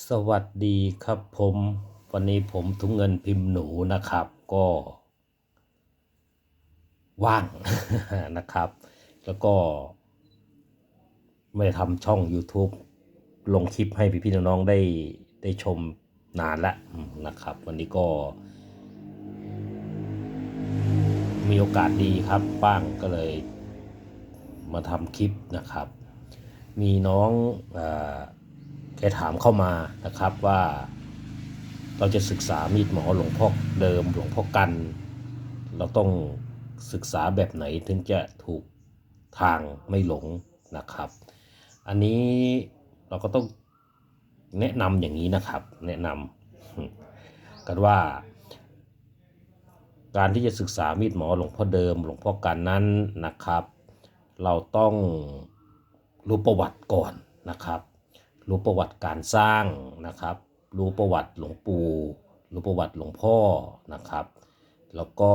สวัสดีครับผมวันนี้ผมถุงเงินพิมพ์หนูนะครับ ก็ว่างนะครับ แล้วก็ ไม่ได้ทำช่อง YouTube ลงคลิปให้พี่ๆน้องๆได้ได้ชมนานแล้วนะครับ วันนี้ก็ มีโอกาสดีครับบ้างก็เลย มาทำคลิปนะครับ มีน้องเออ แกถามเข้ามานะครับว่า เราจะศึกษามีดหมอหลวงพ่อเดิมหลวงพ่อกัน เราต้องศึกษาแบบไหนถึงจะถูกทางไม่หลงนะครับ อันนี้เราก็ต้องแนะนำอย่างนี้นะครับ แนะนำกันว่า การที่จะศึกษามีดหมอหลวงพ่อเดิม หลวงพ่อกันนั้นนะครับ เราต้องรู้ประวัติก่อนนะครับ รู้ประวัติการสร้างนะครับ รู้ประวัติหลวงปู่ รู้ประวัติหลวงพ่อนะครับ แล้วก็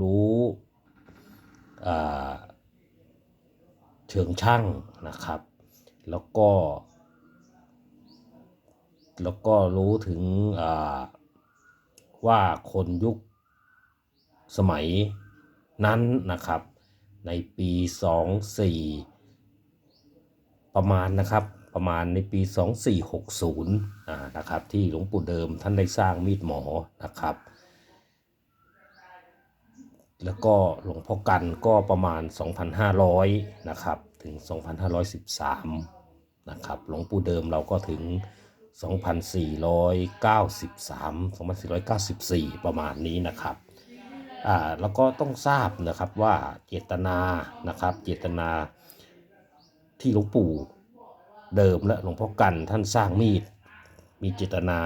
รู้เชิงช่างนะครับ แล้วก็ แล้วก็รู้ถึงว่าคนยุคสมัยนั้นนะครับในปี 24 ประมาณนะครับ ประมาณในปี 2460อ่านะครับที่หลวงปู่เดิมท่านได้สร้างมีดหมอนะครับ แล้วก็หลวงพ่อกันก็ประมาณ 2,500นะครับถึง 2,513นะครับหลวงปู่เดิมเราก็ถึง 2,493 2,494 ประมาณนี้นะครับอ่าแล้วก็ต้องทราบนะครับว่าเจตนานะครับเจตนาที่หลวงปู่ เดิมและหลวงพ่อกันท่านสร้างมีด มีเจตนา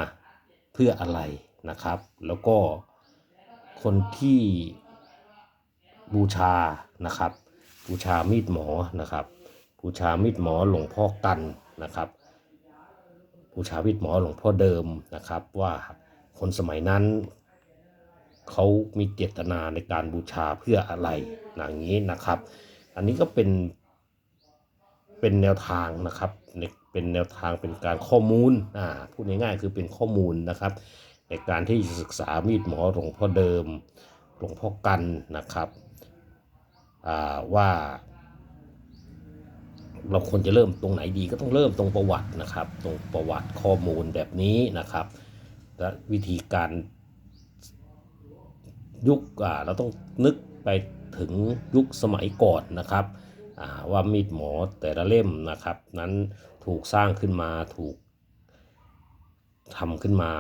เพื่ออะไรนะครับ แล้วก็คนที่บูชานะครับ บูชามีดหมอนะครับ บูชามีดหมอหลวงพ่อกันนะครับบูชามีดหมอหลวงพ่อเดิมนะครับ ว่าคนสมัยนั้นเขามีเจตนาในการบูชาเพื่ออะไรอย่างนี้นะครับ อันนี้ก็เป็นเป็นแนวทางนะครับ เป็นแนวทางเป็นการข้อมูลอ่าพูดง่ายๆคือเป็นข้อมูลนะครับ ในการที่ศึกษามีดหมอหลวงพ่อเดิมหลวงพ่อกันนะครับอ่าว่าเราควรจะเริ่มตรงไหนดีก็ต้องเริ่มตรงประวัตินะครับ ตรงประวัติข้อมูลแบบนี้นะครับ และวิธีการยุคอ่าเราต้องนึกไปถึงยุคสมัยก่อนนะครับ ว่ามีดหมอแต่ละเล่มนะครับ นั้นถูกสร้างขึ้นมาถูกทำขึ้นมา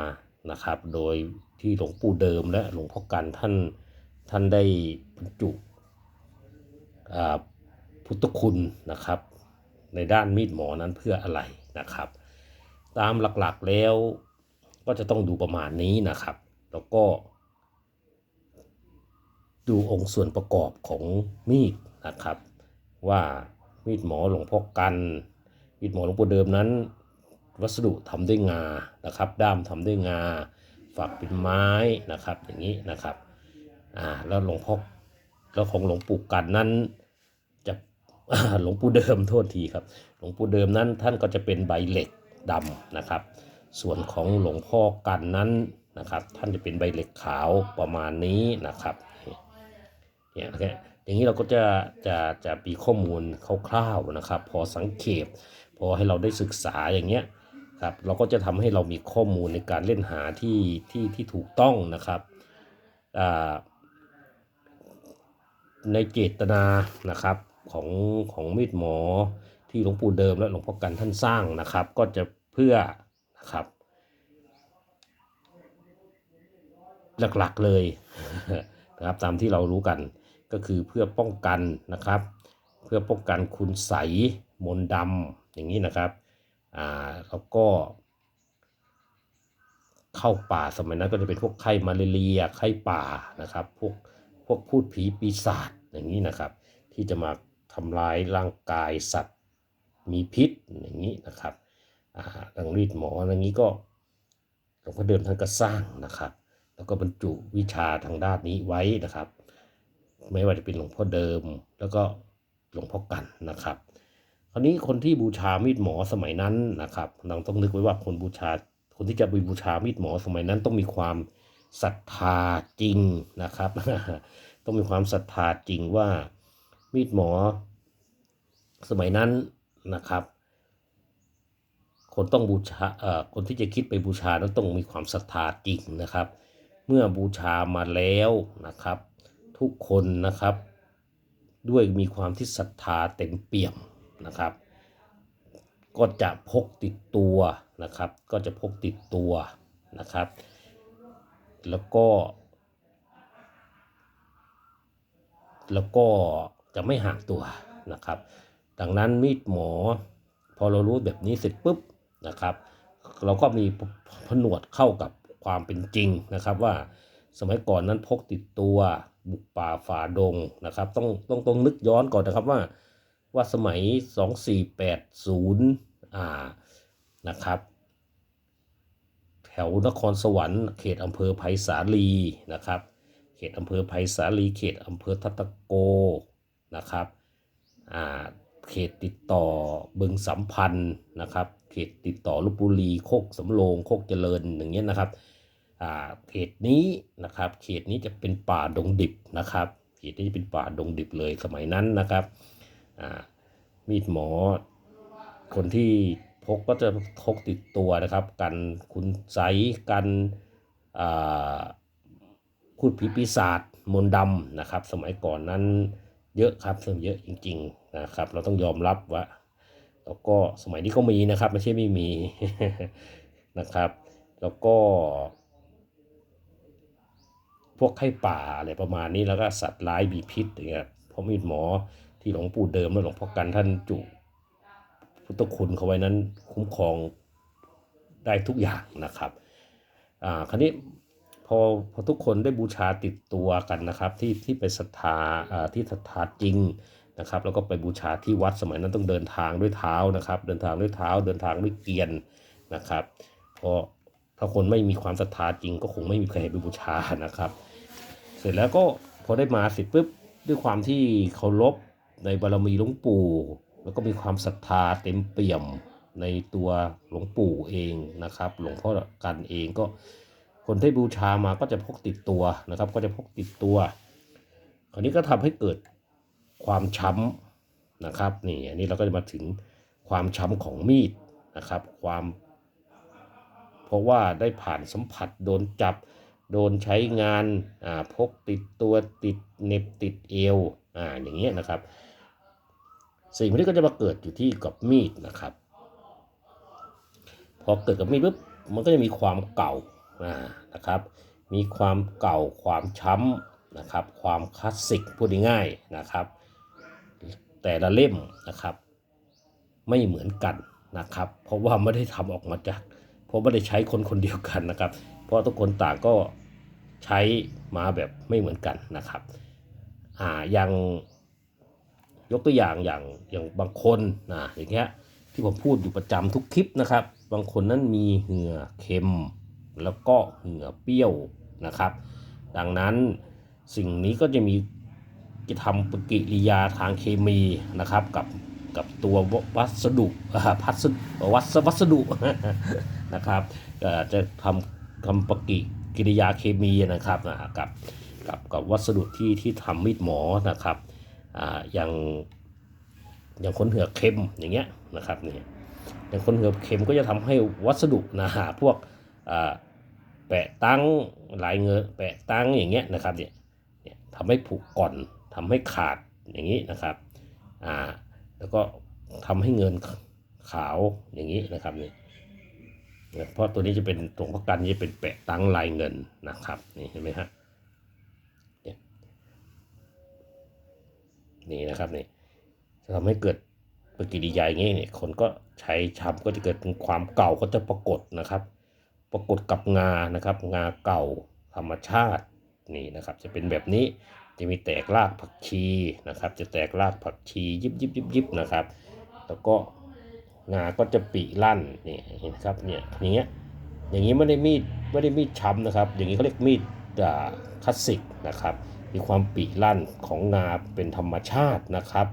นะครับ โดยที่หลวงปู่เดิมและหลวงพ่อกันท่านท่านได้บรรจุพุทธคุณนะครับ ในด้านมีดหมอนั้นเพื่ออะไรนะครับ ตามหลักๆแล้วก็จะต้องดูประมาณนี้นะครับ แล้วก็ ดูองค์ส่วนประกอบของมีดนะครับ ว่ามีดหมอหลวงพ่อกัน มีดหมอหลวงปู่เดิมนั้น วัสดุทำด้วยงานะครับ ด้ามทำด้วยงาฝักเป็นไม้นะครับ อย่างนี้นะครับอ่าแล้วหลวงพ่อแล้วของหลวงปู่กันนั้นจะหลวงปู่เดิมโทษทีครับ หลวงปู่เดิมนั้นท่านก็จะเป็นใบเหล็กดำนะครับ ส่วนของหลวงพ่อกันนั้นนะครับ ท่านจะเป็นใบเหล็กขาวประมาณนี้นะครับเนี่ยนะครับ อย่างนี้เราก็จะจะจะมีข้อมูลคร่าวๆนะครับ พอสังเกตพอให้เราได้ศึกษาอย่างเงี้ยครับเราก็จะทำให้เรามีข้อมูลในการเล่นหาที่ที่ที่ถูกต้องนะครับในเจตนานะครับของของมีดหมอที่หลวงปู่เดิมและหลวงพ่อกันท่านสร้างนะครับ ก็จะเพื่อนะครับ หลักๆเลยนะครับตามที่เรารู้กัน ก็คือเพื่อป้องกันนะครับ เพื่อป้องกันคุณใสมนดำอย่างนี้นะครับอ่าแล้วก็ เข้าป่าสมัยนั้นก็จะเป็นพวกไข้มาเรียไข้ป่านะครับ พวกพวกพูดผีปีศาจอย่างนี้นะครับ ที่จะมาทำลายร่างกายสัตว์มีพิษอย่างนี้นะครับอ่าดังรีดหมออย่างนี้ก็หลวงพ่อเดิมท่านก็สร้างนะครับ แล้วก็บรรจุวิชาทางด้านนี้ไว้นะครับ ไม่ว่าจะเป็นหลวงพ่อเดิม แล้วก็หลวงพ่อกันนะครับ คราวนี้คนที่บูชามีดหมอสมัยนั้นนะครับเราต้องนึกไว้ว่าคนบูชา คนที่จะไปบูชามีดหมอสมัยนั้นต้องมีความศรัทธาจริงนะครับ ต้องมีความศรัทธาจริงว่ามีดหมอสมัยนั้นนะครับ คนต้องบูชาเอ่อคนที่จะคิดไปบูชานั้นต้องมีความศรัทธาจริงนะครับ เมื่อบูชามาแล้วนะครับ ทุกคนนะครับ ด้วยมีความที่ศรัทธาเต็มเปี่ยมนะครับ ก็จะพกติดตัวนะครับ ก็จะพกติดตัวนะครับ แล้วก็ แล้วก็จะไม่ห่างตัวนะครับ ดังนั้นมีดหมอพอเรารู้แบบนี้เสร็จปุ๊บนะครับ เราก็มีผนวดเข้ากับความเป็นจริงนะครับว่า สมัยก่อนนั้นพกติดตัวบุกป่าฝ่าดงนะครับ ต้องต้องต้องนึกย้อนก่อนนะครับว่าว่าสมัย 2480อ่านะครับ แถวนครสวรรค์เขตอำเภอไผ่สาลีนะครับ เขตอำเภอไผ่สาลี เขตอำเภอทัตโกนะครับอ่าเขตติดต่อบึงสัมพันธ์นะครับ เขตติดต่อลพบุรีโคกสำโรงโคกเจริญอย่างเงี้ยนะครับ เขตนี้นะครับเขตนี้จะเป็นป่าดงดิบนะครับเขตนี้จะเป็นป่าดงดิบเลยสมัยนั้นนะครับมีดหมอ คนที่พกก็จะพกติดตัวนะครับ กันคุณไสกันพูดผีปีศาจมนต์ดำนะครับ สมัยก่อนนั้นเยอะครับซึ่งเยอะจริง ๆนะครับ เราต้องยอมรับว่าแล้วก็สมัยนี้ก็มีนะครับ ไม่ใช่ไม่มีนะครับ แล้วก็ พวกไข้ป่าอะไรประมาณนี้แล้วก็สัตว์ร้ายมีพิษอย่างเงี้ยเพราะมีดหมอที่หลวงปู่เดิมและหลวงพ่อกันท่านจุพุทธคุณเขาไว้นั้นคุ้มครองได้ทุกอย่างนะครับอ่าคราวนี้พอพอทุกคนได้บูชาติดตัวกันนะครับ ที่ที่ไปศรัทธาอ่าที่ศรัทธาจริงนะครับ แล้วก็ไปบูชาที่วัดสมัยนั้นต้องเดินทางด้วยเท้านะครับ เดินทางด้วยเท้าเดินทางด้วยเกียนนะครับเพราะถ้าคนไม่มีความศรัทธาจริงก็คงไม่มีใครไปบูชานะครับ เสร็จแล้วก็พอได้มาเสร็จปุ๊บด้วยความที่เคารพในบารมีหลวงปู่ แล้วก็มีความศรัทธาเต็มเปี่ยมในตัวหลวงปู่เองนะครับหลวงพ่อกันเองก็คนที่บูชามาก็จะพกติดตัวนะครับ ก็จะพกติดตัว คราวนี้ก็ทำให้เกิดความช้ำนะครับนี่อันนี้เราก็จะมาถึงความช้ำของมีดนะครับ ความ เพราะว่าได้ผ่านสัมผัสโดนจับ โดนใช้งานพกติดตัวติดเน็บติดเอวออย่างเงี้ยนะครับ สิ่งพวกนี้ก็จะมาเกิดอยู่ที่กับมีดนะครับ พอเกิดกับมีดปุ๊บมันก็จะมีความเก่านะครับ มีความเก่าความช้ำนะครับ ความคลาสสิกพูดง่ายๆนะครับ แต่ละเล่มนะครับ ไม่เหมือนกันนะครับ เพราะว่าไม่ได้ทำออกมาจากเพราะไม่ได้ใช้คนคนเดียวกันนะครับ เพราะทุกคนต่างก็ ใช้มาแบบไม่เหมือนกันนะครับอ่าอย่างยกตัวอย่างอย่างอย่างบางคนนะอย่างเงี้ยที่ผมพูดอยู่ประจำทุกคลิปนะครับ บางคนนั้นมีเหงื่อเค็ม แล้วก็เหงื่อเปรี้ยวนะครับ ดังนั้นสิ่งนี้ก็จะมีจะทำปฏิกิริยาทางเคมีนะครับกับกับตัววัสดุอ่าพัสดวัสวัสดุนะครับอ่อจะทำทำปฏิ กิริยาเคมีนะครับกับกับกับวัสดุที่ที่ทำมีดหมอนะครับอ่าอย่างอย่างคนเหือกเค็มอย่างเงี้ยนะครับนี่อย่างคนเหือกเค็มก็จะทำให้วัสดุนะฮะพวกอ่าแปะตั้งลายเงนแปะตั้งอย่างเงี้ยนะครับเนี่ยเนี่ยทำให้ผุก่อนทำให้ขาดอย่างนี้นะครับอ่าแล้วก็ทำให้เงินขาวอย่างนี้นะครับเนี่ย เพราะตัวนี้จะเป็นตรงประกันนี้เป็นแปะตั้งลายเงินนะครับนี่เห็นไหมฮะนี่นะครับนี่จะทำให้เกิดปฏิกิริยาอย่างนี้เนี่ยคนก็ใช้ช้ำก็จะเกิดเป็นความเก่าก็จะปรากฏนะครับ ปรากฏกับงานะครับ งาเก่าธรรมชาตินี่นะครับ จะเป็นแบบนี้จะมีแตกรากผักชีนะครับ จะแตกรากผักชียิบยิบยิบยิบนะครับ แล้วก็ งาก็จะปีลั่นนี่เห็นครับเนี่ยอย่างเงี้ยอย่างนี้ไม่ได้มีดไม่ได้มีดช้ำนะครับ อย่างนี้เขาเรียกมีดอ่าคลาสสิกนะครับ มีความปีลั่นของงาเป็นธรรมชาตินะครับ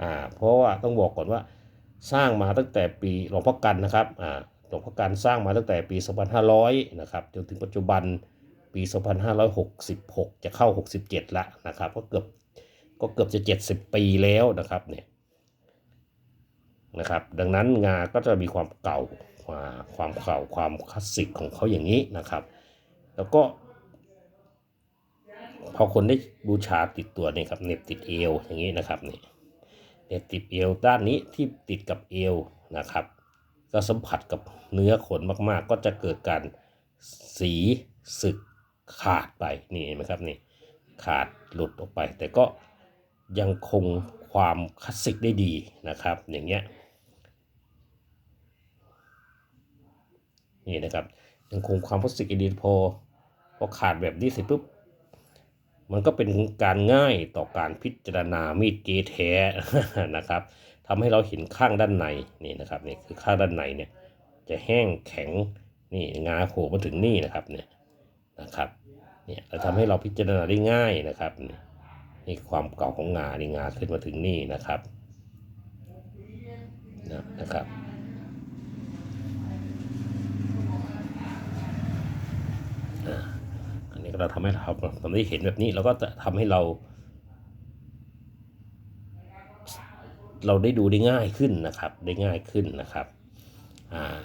อ่าเพราะว่าต้องบอกก่อนว่าสร้างมาตั้งแต่ปีหลวงพ่อกันนะครับอ่าหลวงพ่อกันสร้างมาตั้งแต่ปี 2500 นะครับจนถึงปัจจุบันปี 2566 จะเข้า 67 ละนะครับ ก็เกือบก็เกือบจะ 70 ปีแล้วนะครับเนี่ย นะครับ ดังนั้นงาก็จะมีความเก่าความเก่าความคลาสสิกของเขาอย่างนี้นะครับ แล้วก็ พอคนได้บูชาติดตัวเนี่ยครับเหน็บติดเอวอย่างนี้นะครับนี่เหน็บติดเอวด้านนี้ที่ติดกับเอวนะครับก็สัมผัสกับเนื้อขนมากๆ ก็จะเกิดการสีสึกขาดไปนี่เห็นไหมครับนี่ขาดหลุดออกไป แต่ก็ยังคงความคลาสสิกได้ดีนะครับ อย่างเงี้ย นี่นะครับยังคงความคลาสสิกได้ดีพอพอขาดแบบนี้เสร็จปุ๊บมันก็เป็นการง่ายต่อการพิจารณามีดเกแท้นะครับทำให้เราเห็นข้างด้านในนี่นะครับนี่คือข้างด้านในเนี่ยจะแห้งแข็งนี่งาโผล่มาถึงนี่นะครับเนี่ยนะครับเนี่ยจะทำให้เราพิจารณาได้ง่ายนะครับนี่ความเก่าของงานี่งาขึ้นมาถึงนี่นะครับนะนะครับ อันนี้ก็เราทำให้เราทำได้เห็นแบบนี้เราก็จะทำให้เรา เราได้ดูได้ง่ายขึ้นนะครับ ได้ง่ายขึ้นนะครับอ่า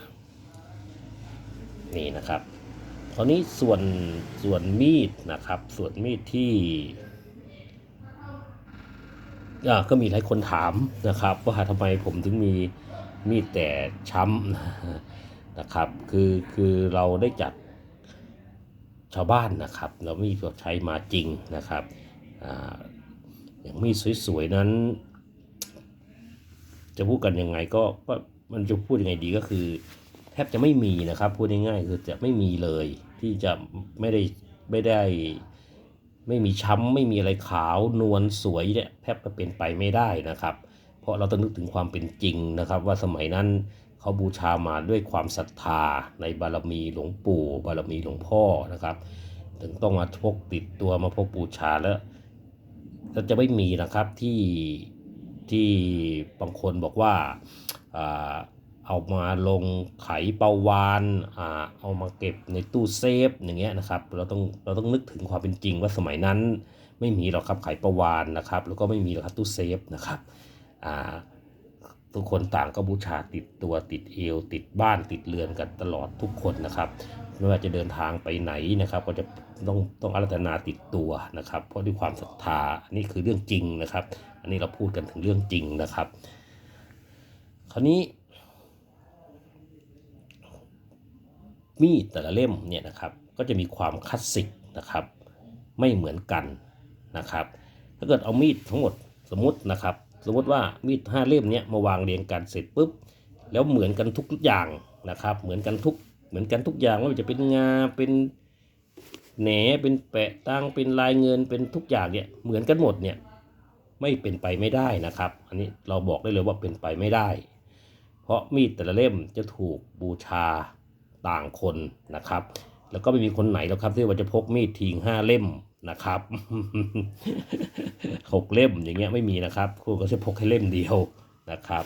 นี่นะครับคราวนี้ส่วนส่วนมีดนะครับ ส่วนมีดที่อ่าก็มีหลายคนถามนะครับ ว่าทำไมผมถึงมีมีดแต่ช้ำนะครับ คือคือเราได้จัด ชาวบ้านนะครับ เรามีดใช้มาจริงนะครับออย่างมีดสวยๆนั้น จะพูดกันยังไงก็ก็มันจะพูดยังไงดีก็คือ แทบจะไม่มีนะครับ พูดง่ายๆคือจะไม่มีเลยที่จะไม่ได้ไม่ได้ไม่มีช้ำไม่มีอะไรขาวนวลสวยเนี่ยแทบจะเป็นไปไม่ได้นะครับ เพราะเราต้องนึกถึงความเป็นจริงนะครับ ว่าสมัยนั้น เขาบูชามาด้วยความศรัทธาในบารมีหลวงปู่ บารมีหลวงพ่อนะครับ ถึงต้องมาพกติดตัวมาพกบูชาแล้วก็จะไม่มีนะครับที่ที่บางคนบอกว่าเอามาลงไขเปาวานเอามาเก็บในตู้เซฟอย่างเงี้ยนะครับ เราต้องเราต้องนึกถึงความเป็นจริงว่าสมัยนั้น ไม่มีหรอกครับไขเปาวานนะครับ แล้วก็ไม่มีหรอกครับตู้เซฟนะครับอ่า ทุกคนต่างก็บูชาติดตัวติดเอว ติดบ้านติดเรือนกันตลอดทุกคนนะครับไม่ว่าจะเดินทางไปไหนนะครับ ก็จะต้องต้องอารัธนาติดตัวนะครับ เพราะด้วยความศรัทธานนี่คือเรื่องจริงนะครับ อันนี้เราพูดกันถึงเรื่องจริงนะครับ คราวนี้ มีดแต่ละเล่มเนี่ยนะครับ ก็จะมีความคลาสสิกนะครับ ไม่เหมือนกันนะครับ ถ้าเกิดเอามีดทั้งหมดสมมตินะครับ สมมติว่ามีดห้าเล่มเนี้ยมาวางเรียงกันเสร็จปุ๊บแล้วเหมือนกันทุกอย่างนะครับ เหมือนกันทุกเหมือนกันทุกอย่างไม่ว่าจะเป็นงาเป็นแหนเป็นแปะตั้งเป็นลายเงินเป็นทุกอย่างเนี่ยเหมือนกันหมดเนี่ยไม่เป็นไปไม่ได้นะครับ อันนี้เราบอกได้เลยว่าเป็นไปไม่ได้ เพราะมีดแต่ละเล่มจะถูกบูชาต่างคนนะครับ แล้วก็ไม่มีคนไหนแล้วครับที่ว่าจะพกมีดทิ้งห้าเล่ม นะครับหกเล่มอย่างเงี้ยไม่มีนะครับครูก็จะพกแค่เล่มเดียวนะครับ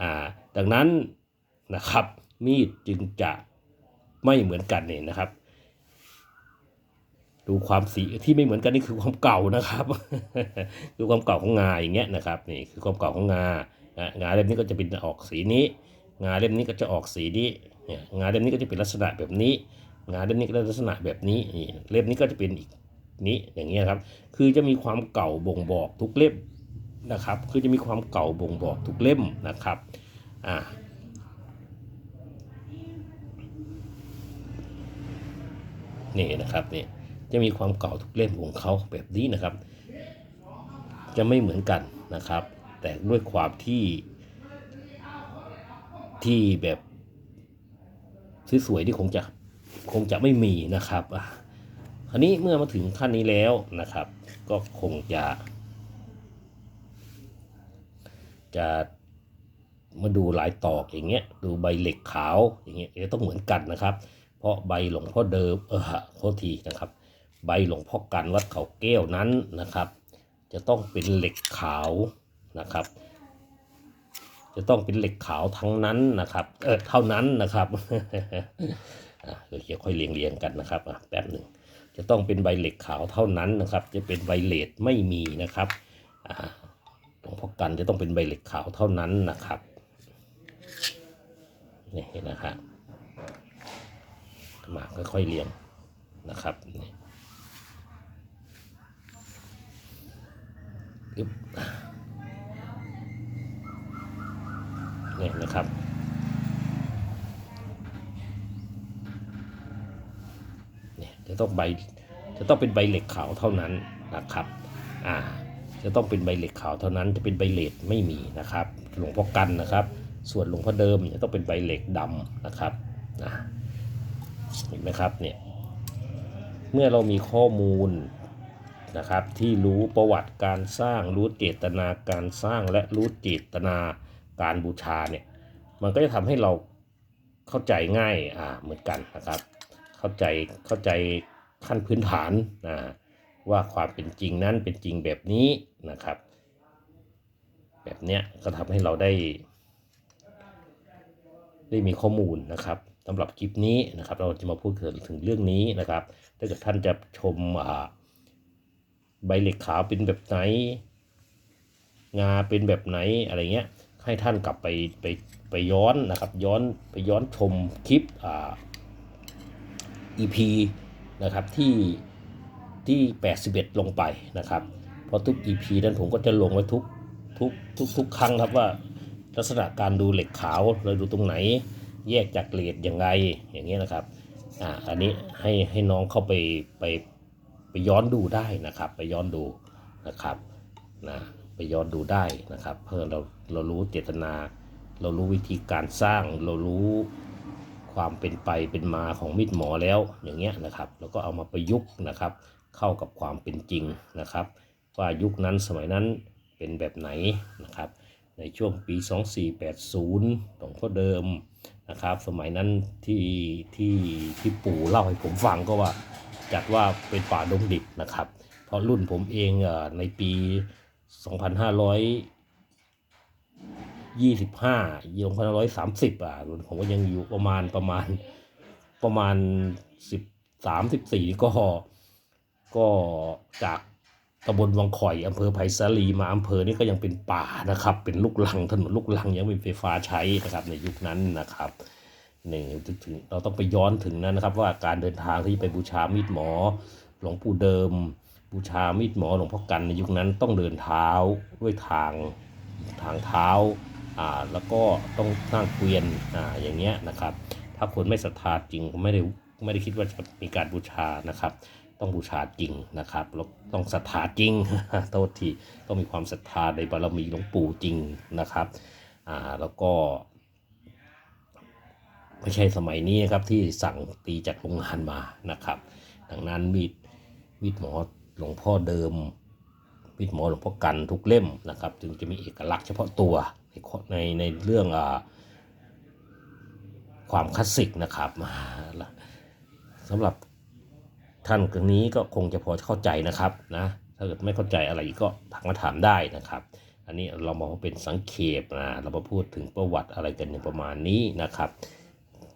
อ่าดังนั้นนะครับมีดจึงจะไม่เหมือนกันเนี่ยนะครับ ดูความสีที่ไม่เหมือนกันนี่คือความเก่านะครับ คือความเก่าของงาอย่างเงี้ยนะครับนี่คือความเก่าของงางาเล่มนี้ก็จะเป็นออกสีนี้ งาเล่มนี้ก็จะออกสีนี้งาเล่มนี้ก็จะเป็นลักษณะแบบนี้ งาเล่มนี้ก็จะลักษณะแบบนี้นี่เล่มนี้ก็จะเป็นอีก นี้อย่างเงี้ยครับ คือจะมีความเก่าบ่งบอกทุกเล่มนะครับ คือจะมีความเก่าบ่งบอกทุกเล่มนะครับอ่านี่นะครับนี่จะมีความเก่าทุกเล่มของเขาแบบนี้นะครับ จะไม่เหมือนกันนะครับ แต่ด้วยความที่ที่แบบสวยๆที่คงจะคงจะไม่มีนะครับอะ คราวนี้เมื่อมาถึงขั้นนี้แล้วนะครับ ก็คงจะ จะมาดูลายตอกอย่างเงี้ย ดูใบเหล็กขาวอย่างเงี้ยจะต้องเหมือนกันนะครับ เพราะใบหลวงพ่อเดิมเออโทษทีนะครับ ใบหลวงพ่อกันวัดเขาแก้วนั้นนะครับ จะต้องเป็นเหล็กขาวนะครับ จะต้องเป็นเหล็กขาวทั้งนั้นนะครับ เออเท่านั้นนะครับเดี๋ยวจะค่อยเรียงเรียงๆกันนะครับอะแป๊บหนึ่ง จะต้องเป็นใบเหล็กขาวเท่านั้นนะครับ จะเป็นใบเลดไม่มีนะครับหลวงพ่อกันจะต้องเป็นใบเหล็กขาวเท่านั้นนะครับนี่นะครับมาค่อยๆเรียงนะครับนี่นะครับ เนี่ย จะต้องใบจะต้องเป็นใบเหล็กขาวเท่านั้นนะครับอ่าจะต้องเป็นใบเหล็กขาวเท่านั้นจะเป็นใบเหล็กไม่มีนะครับ หลวงพ่อกันนะครับ ส่วนหลวงพ่อเดิมจะต้องเป็นใบเหล็กดำนะครับนะเห็นไหมครับเนี่ยเมื่อเรามีข้อมูลนะครับที่รู้ประวัติการสร้างรู้เจตนาการสร้างและรู้เจตนาการบูชาเนี่ยมันก็จะทำให้เราเข้าใจง่ายอ่าเหมือนกันนะครับ เข้าใจเข้าใจขั้นพื้นฐานนะว่าความเป็นจริงนั้นเป็นจริงแบบนี้นะครับ แบบเนี้ยก็ทำให้เราได้ ได้มีข้อมูลนะครับสำหรับคลิปนี้นะครับ เราจะมาพูดถึงเรื่องนี้นะครับ ถ้าเกิดท่านจะชมอ่าใบเหล็กขาวเป็นแบบไหน งาเป็นแบบไหนอะไรเงี้ยให้ท่านกลับไปไปไปย้อนนะครับ ย้อนไปย้อนชมคลิปอ่า EP นะครับที่ที่ 81 ลงไปนะครับ เพราะทุก EP นั้นผมก็จะลงไว้ทุกทุกทุกทุกครั้งครับว่าลักษณะการดูเหล็กขาวเราดูตรงไหน แยกจากเกรดยังไงอย่างเงี้ยนะครับอ่าอันนี้ให้ให้น้องเข้าไปไปไปย้อนดูได้นะครับ ไปย้อนดูนะครับนะไปย้อนดูได้นะครับ เพื่อเราเรารู้เจตนา เรารู้วิธีการสร้างเรารู้ ความเป็นไปเป็นมาของมีดหมอแล้วอย่างเงี้ยนะครับ แล้วก็เอามาประยุกต์นะครับ เข้ากับความเป็นจริงนะครับ ว่ายุคนั้นสมัยนั้นเป็นแบบไหนนะครับ ในช่วงปี 2480หลวงพ่อเดิมนะครับ สมัยนั้นที่ที่ที่ปู่เล่าให้ผมฟังก็ว่าจัดว่าเป็นป่าดงดิบนะครับ เพราะรุ่นผมเองเออในปี 2500 ยี่สิบห้ายี่พันร้อยสามสิบอะผมก็ยังอยู่ประมาณประมาณประมาณสิบสามสิบสี่ก็ ก็จากตำบลวังข่อยอำเภอไผ่สาลีมาอำเภอนี่ก็ยังเป็นป่านะครับ เป็นลูกลังถนนลูกลังยังไม่มีไฟฟ้าใช้นะครับในยุคนั้นนะครับนี่ถึงเราต้องไปย้อนถึงนั้นนะครับ ว่าการเดินทางที่ไปบูชามีดหมอ หลวงปู่เดิม บูชามีดหมอหลวงพ่อกันในยุคนั้นต้องเดินเท้าด้วยทางทางเท้า อ่าแล้วก็ต้องนั่งเกวียนอ่าอย่างเงี้ยนะครับ ถ้าคนไม่ศรัทธาจริงไม่ได้ไม่ได้คิดว่าจะมีการบูชานะครับ ต้องบูชาจริงนะครับแล้วต้องศรัทธาจริงโทษทีต้องมีความศรัทธาในบารมีหลวงปู่จริงนะครับอ่าแล้วก็ไม่ใช่สมัยนี้นะครับที่สั่งตีจากโรงงานมานะครับ ดังนั้นมีดมีดหมอหลวงพ่อเดิมมีดหมอหลวงพ่อกันทุกเล่มนะครับ จึงจะมีเอกลักษณ์เฉพาะตัว ในในในเรื่องอาความคลาสสิกนะครับสำหรับท่านตรงนี้ก็คงจะพอเข้าใจนะครับนะถ้าเกิดไม่เข้าใจอะไรอีกก็ทักมาถามได้นะครับ อันนี้เรามาเป็นสังเขปนะเรามาพูดถึงประวัติอะไรกันอย่างประมาณนี้นะครับ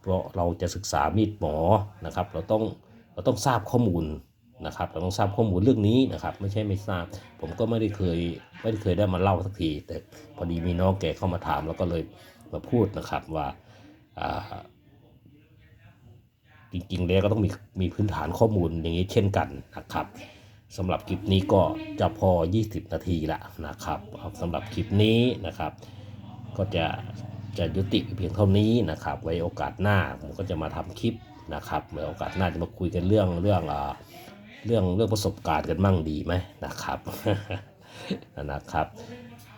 เพราะเราจะศึกษามีดหมอนะครับ เราต้องเราต้องทราบข้อมูล นะครับเราต้องทราบข้อมูลเรื่องนี้นะครับ ไม่ใช่ไม่ทราบ ผมก็ไม่ได้เคยไม่ได้เคยได้มาเล่าสักที แต่พอดีมีน้องแกเข้ามาถามแล้วก็เลยมาพูดนะครับว่าจริงๆแล้วก็ต้องมีมีพื้นฐานข้อมูลอย่างนี้เช่นกันนะครับสำหรับคลิปนี้ก็จะพอ 20 นาทีละนะครับสำหรับคลิปนี้นะครับ ก็จะจะยุติเพียงเท่านี้นะครับ ไว้โอกาสหน้าผมก็จะมาทำคลิปนะครับไว้โอกาสหน้าจะมาคุยกันเรื่องเรื่องอ่า เรื่องเรื่องประสบการณ์กันมั่งดีไหมนะครับนะครับ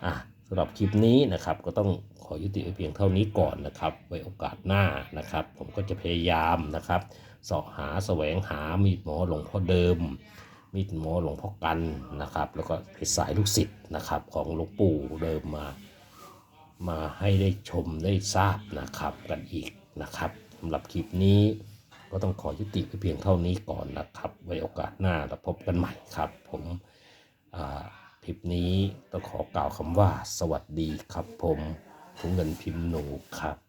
อะสำหรับคลิปนี้นะครับก็ต้องขอยุติไว้เพียงเท่านี้ก่อนนะครับ ไว้โอกาสหน้านะครับ ผมก็จะพยายามนะครับเสาะหาแสวงหามีดหมอหลวงพ่อเดิม มีดหมอหลวงพ่อกันนะครับ แล้วก็สายลูกศิษย์นะครับ ของหลวงปู่เดิมมา มาให้ได้ชมได้ทราบนะครับกันอีกนะครับสำหรับคลิปนี้ ก็ต้องขอยุติไปเพียงเท่านี้ก่อนนะครับ ไว้โอกาสหน้าเราพบกันใหม่ครับ ผมอ่าคลิปนี้ต้องขอกล่าวคำว่าสวัสดีครับผมถุงเงินพิมพ์หนูครับ